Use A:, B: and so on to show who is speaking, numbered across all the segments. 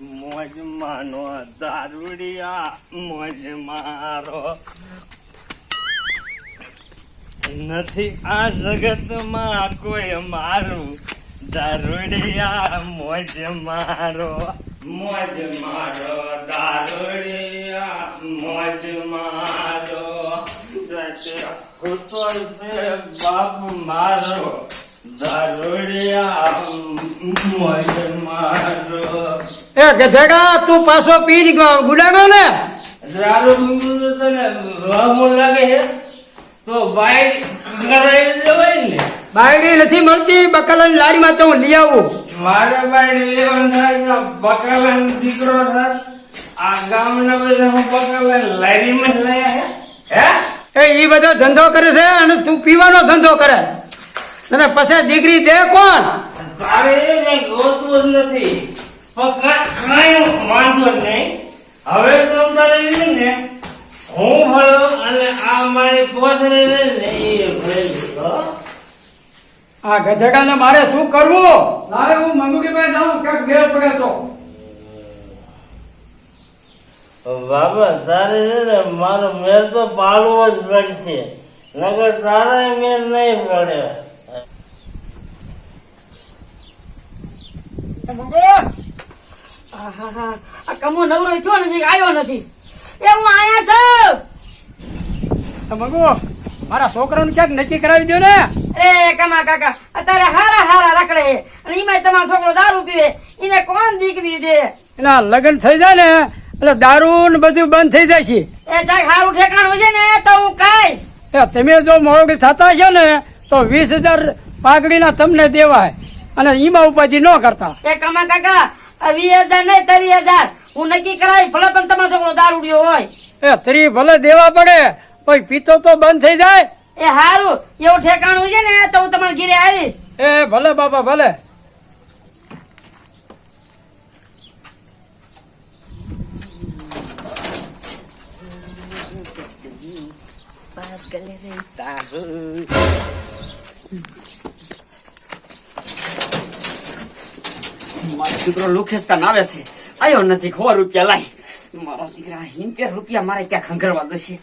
A: મોજ માનો દારૂડિયા, મોજ મારો. નથી આ જગતમાં કોઈ મારું. દારૂડિયા, મોજ મારો. મોજ મારો, દારૂડિયા, મોજ મારો. બાપ મારો. દારૂડિયા કે
B: એ તું પાછો પી ગુડાનો ને?
A: દારૂ પીવું તને વામું લાગે છે? તો બાઈક કરાવી દેવાય ને?
B: બાયડી નથી મળતી બકલાની લારીમાં તો હું લઈ આવું.
A: મારે બાયડી લેવાનું થાય તો દીકરો થાય આ ગામના બધા હું બકાલા લારીમાં લઈ આવ્યા હે?
B: એ ઈ બધો ધંધો કરે છે અને તું પીવાનો ધંધો કરે. અને પછી દીકરી છે કોણ?
A: તારે કઈ નથી. પણ કાંઈ વાંધો નહીં. હવે તો તારે ને હું ભલો અને આ મારી કોથળી રહે ને એ ભરેલી
B: આ ગધેડાને મારે શું કરવું? તારે હું મંગુડીભાઈ પાસે જાઉં ક્યાંક મેળ પડે તો.
A: બાબા તારે છે ને મારો મેળ તો પાડવો જ પડશે. નગર તારે મેળ નહીં પડે.
C: આ કમો નવરો છો નથી આવ્યો નથી. એ હું આયા છું.
B: તો મંગુ મારા છોકરાનું ક્યાંક નક્કી કરાવી દો ને.
C: એ કમા કાકા અત્યારે હારા હારા રખડે અને એમાં તમારો છોકરો દારૂ પીવે. એને કોણ દીકરી દે
B: એના લગ્ન થઈ જાય ને એટલે દારૂ ને બધું બંધ થઈ જાય છે.
C: એ જાય હારું ઠેકાણું છે ને તો હું કહીશ.
B: તમે જો મોરગી થતા છો ને તો વીસ હજાર પાઘડીના તમને દેવાય. અને ઈમાં ઉપાધિ ન કરતા.
C: એ કમા કાકા આ વીસ હજાર નહીં ત્રીસ હજાર. હું નક્કી કરાવી ભલે પણ તમારો છોકરો દારૂડિયો હોય.
B: એ ત્રી ભલે દેવા પડે કોઈ પીતો તો બંધ થઈ જાય.
C: એ હારું એવું ઠેકાણું છે ને તો હું તમારા ઘીરે આવીશ.
B: એ ભલે બાપા ભલે.
D: મારો દીકરો લુખેસ્તાન આવે છે. આયો નથી ખો રૂપિયા લાય. મારો દીકરા હિંતેર રૂપિયા મારે ક્યાં ખંગરવા દોશે?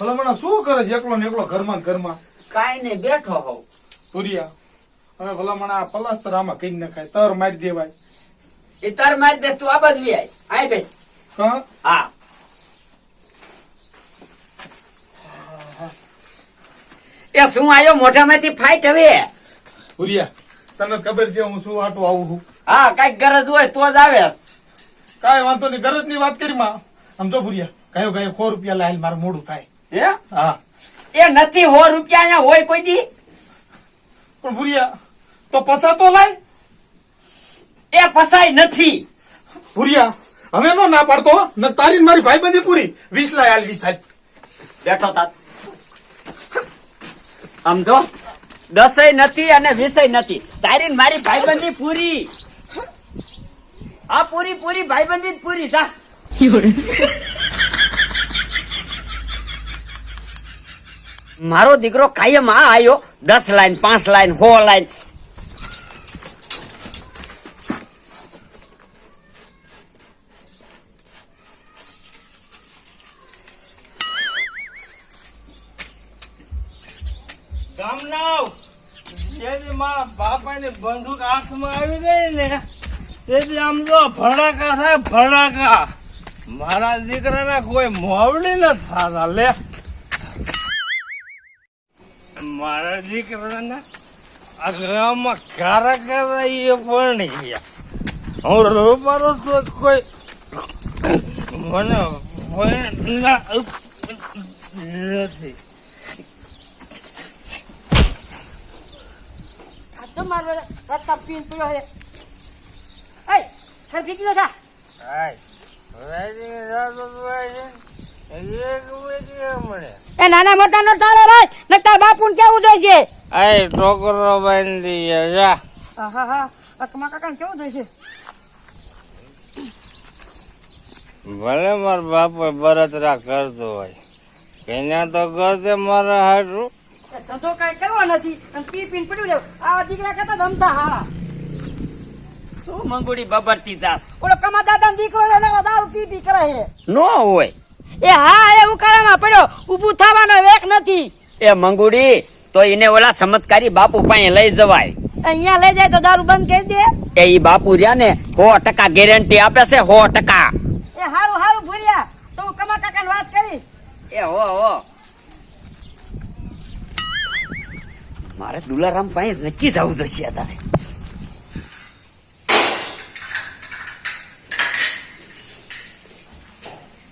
E: ભલામણા શું કરે છે એકલો ને એકલો ઘરમાં ઘરમાં?
D: કાઈ નહીં બેઠો હોઉં.
E: ભુરિયા અને ભલામણા આ પલાસ્તર આમાં કઈ નખાય તર મારી દેવાય.
D: એ તાર મારી દે તું આ બાજુ આય. આય બે
E: હા?
D: હા. એ શું આયો? મોઢામાંથી ફાઈટ હવે?
E: ઉરિયા તને ખબર છે હું શું આટો આવું છું?
D: હા કંઈક ગરજ હોય તો જ આવે.
E: કાંઈ વાંધો નહીં ગરજની વાત કરી માં. સમજો ભુરિયા કયો કયો સો રૂપિયા લાયેલ મારે મોડું થાય.
D: હે?
E: હા.
D: એ નથી હો રૂપિયા અહીંયા હોય કોઈ દી?
E: પણ ભૂરિયા તો પસા તો લાય.
D: એ પસાય નથી.
E: ભુરિયા હવે નો ના પાડતો. ન તારી મારી ભાઈબંધી પૂરી. વીસ લાય હાલ વીસ હાલ.
D: બેઠો તાત સમજો દસય નથી અને વીસય નથી. તારી મારી મારી ભાઈબંધી પૂરી. આ પૂરી પૂરી ભાઈબંધી પૂરી જા. મારો દીકરો કાયમ આ આયો. દસ લાઈન પાંચ લાઈન હો લાઈન.
A: બાપાની બંદૂક હાથમાં આવી ગઈ ને તેથી આમ તો ભડાકા થાય, ભડાકા. મારા દીકરાને કોઈ મોવડી ન થતા, લે. મારા દીકરાને અગામાં ગામમાં કારા કારા એ પણ હું રૂપારો તો કોઈ મને નથી
C: આ તો મારો રસ્તા પીન પીડ્યો છે. એ ખાલી ફીકી દો થા એ નાના મોટા નો તારો રાય નકર બાપુ ને કેવું થાય છે?
A: આય ટોકરો બાંધી જા.
C: હા. હા કાકા કેવું જોઈએ છે?
A: ભલે મારા બાપો બળતરા કરતો હોય. કન્યા તો કરતે મારા હાટું.
C: એ ધંધો કઈ કરવો નથી અને પી પીને પડ્યું લેવું આ દીકરા કરતા ધમતા હારા.
D: શું મંગુડી બબરતી જાત?
C: ઓલો કમા દાદા દીકરો લેવા દારૂ પી પી કરે
D: નો હોય.
C: એ હા એ ઉકાળામાં પડ્યો. ઊભું થવાનો વેક નથી.
D: એ મંગુડી તો એને ઓલા ચમત્કારી બાપુ પાસે લઈ જવાય.
C: અહીંયા લઈ જાય તો દારૂ બંધ કરી દે.
D: એ ઈ બાપુ રહ્યા ને સો ટકા ગેરંટી આપે છે સો ટકા.
C: એ હારું હારું ભૂલ્યા. તો હું કમા કાકા વાત કરી.
D: એ હો હો. મારે દુલારામ પાસે નક્કી જવું જોઈશે અત્યારે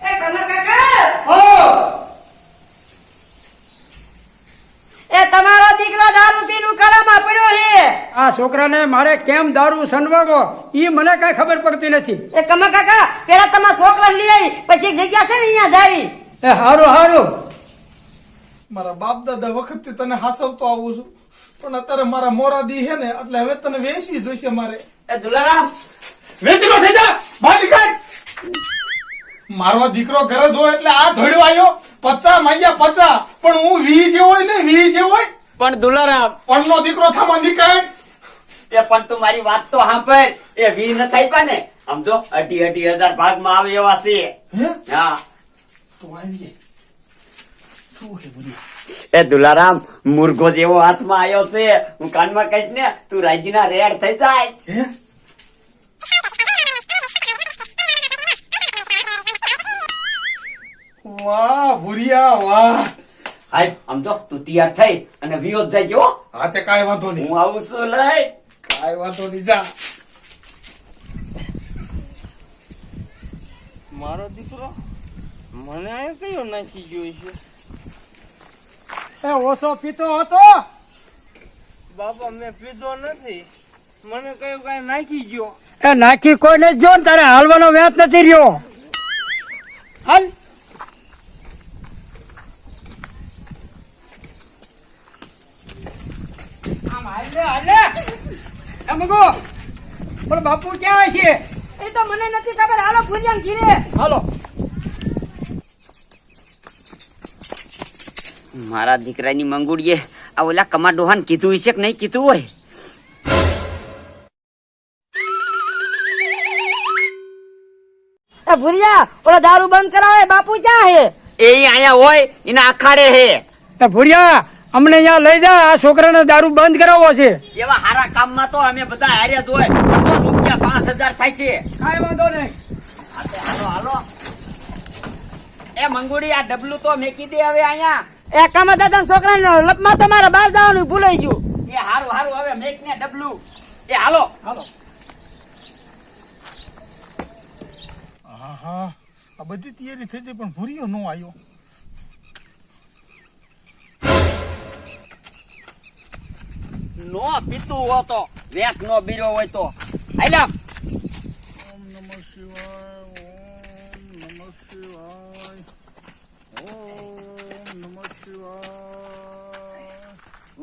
C: એ કમા કાકા! એ તમારો દીકરો દારૂ પીને ઉકાળામાં પડ્યો
B: આ છોકરાને મારે કેમ દારૂ સંડવાવો એ મને કઈ ખબર પડતી નથી.
C: એ કમા કાકા પેલા તમારા છોકરા લઈ આવી પછી એક જગ્યા છે ને અહીંયા જાવી.
B: એ હારું હારું.
E: મારા બાપ દાદા વખતથી તને હાસવતો આવું છું. પણ અત્યારે મારા મોરા દી છે ને એટલે હવે તને વેચી જોઈશે મારે.
D: એ દુલારામ
E: વેચીનો થઈ જા બહાર નીકળ મારો દીકરો ઘરે જો એટલે આ ધોડ્યો આવ્યો પચા માંગ્યા પચા પણ હું વી જેવો ને વી જેવો
D: પણ દુલારામ
E: પણ નો દીકરો થામાં નીકળ.
D: એ પણ તું મારી વાત તો સાંભળ. એ વી ન થઈ પા ને. આમ જો અઢી અઢી હજાર ભાગમાં આવે એવા છે.
E: હા? તો આવીએ. શું હે બોલી?
D: એ દુલારામ મુર્ગો જેવો હાથમાં આવ્યો છે. હું કાનમાં કહીશ ને તું રાજીના રેડ થઈ જાય.
E: વાહ ભુરિયા વાહ.
D: હાય આમ તો તું તૈયાર થઈ અને વિયો થઈ જાય હો
E: હા તે કાઈ વાંધો નહીં.
D: હું આવું છું લઈ.
E: કાઈ વાંધો નહીં જા.
A: મારો દીકરો મને આ કયો નાખી ગયો છે?
B: એ ઓછો પીતો હતો?
A: બાપા મેં પીધો નથી. મને કયું કઈ નાખી ગયો.
B: એ નાખી કોઈને જો ને? તારે હાલવાનો વ્યાજ નથી રહ્યો. હાલ. આમ હાલ લે, હાલ લે. એ મગો, બોલો બાપુ ક્યાં છે?
C: એ તો મને નથી ખબર. હાલો ભૂજન ઘીરે.
B: હાલો.
D: મારા દીકરાની મંગુડીએ આ ઓલા કમા ડોહાન કીધું હશે કે નહીં કીધું હોય?
C: એ ઓલા ઓલો દારૂ બંધ કરાવે બાપુ ક્યાં હે?
D: એ અહીંયા હોય એના અખાડે હે.
B: એ ભૂરિયા અમને અહીંયા લઈ જા આ છોકરાને દારૂ બંધ કરાવવો છે.
D: એવા હારા કામમાં તો અમે બધા હાર્યા જ હોય. તો રૂપિયા પાંચ હજાર થાય છે.
B: કાંઈ વાંધો નહીં.
D: હાલો, હાલો હાલો. એ મંગુડી આ ડબલું તો મેકી દે હવે અહીંયા.
C: એ કામા દાદા છોકરા લપમાં તો મારે બહાર જવાનું ભૂલાઈ ગયું.
D: એ હારું હારું હવે મેક ને ડબલું. એ હાલો.
E: હા હા આ બધી તૈયારી થઈ જાય પણ ભૂરીઓ નો આવ્યો.
D: નો પીતું હોતો વેક નો બીરો હોય તો. હાલ્યા.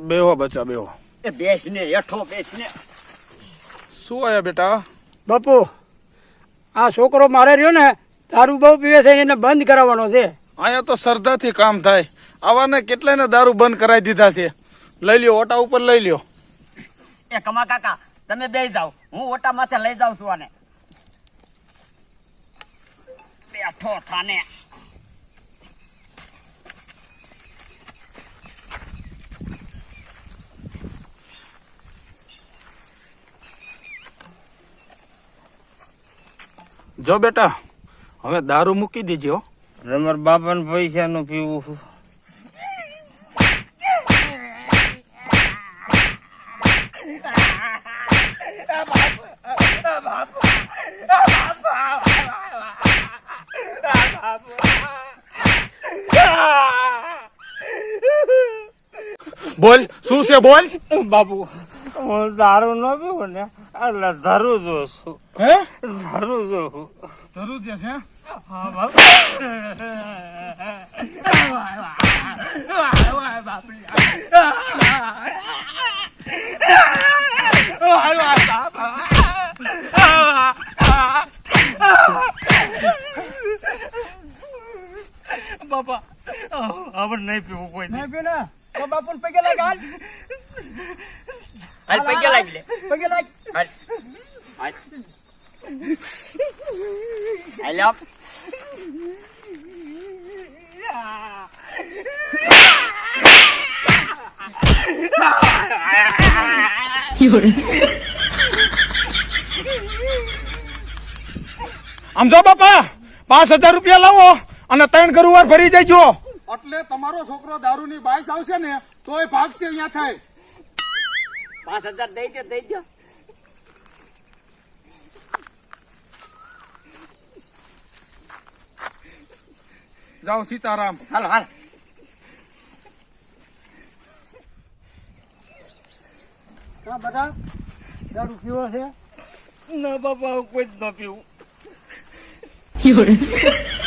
E: બેહો બચ્ચા બેહો.
D: એ બેસ ને હેઠો બેસને.
E: શું આયા બેટા?
B: બાપુ આ છોકરો મારે રહ્યો ને દારૂ બહુ પીવે છે એને બંધ કરાવવાનો છે.
E: અહીંયા તો શ્રદ્ધાથી કામ થાય. આવાને કેટલાયને દારૂ બંધ કરાવી દીધા છે? લઈ લ્યો ઓટા ઉપર લઈ લ્યો.
D: એ કમા કાકા તમે બે જાઓ. હું ઓટા માથે લઈ જાઉં છું આને. બેઠો થાને.
E: જો બેટા હવે દારૂ મૂકી દેજો
A: તમારા બાપાને પૈસા નું પીવું
E: બોલ શું છે બોલ?
A: બાપુ હું દારૂ ન પીવું ને. એટલે ધરું જો છું.
E: હે?
A: ધરું જો.
E: ધરું જે છે
A: હા? બાપ. બાપા હવે નહીં પીવું કોઈ
B: નહીં પીવું તો બાપુને પગે લાગ હાલ
D: હાલ પૈકી લાગી લે
B: પગે લાગ
D: હાલ હાલ હાલ આપ.
E: આમ જો બાપા પાંચ હજાર રૂપિયા લાવો અને ત્રણ ગરુવાર ભરી જજો. એટલે તમારો છોકરો દારૂની બાઈસ આવશે ને તોય ભાગશે અહીંયા થાય.
D: પાંચ હજાર દઈ દે દઈ દો.
E: જાઓ સીતારામ.
D: હાલો હાલ.
B: હા બધા? દારૂ પીવો છે?
A: ના બાપા કોઈ જ ન પીવું.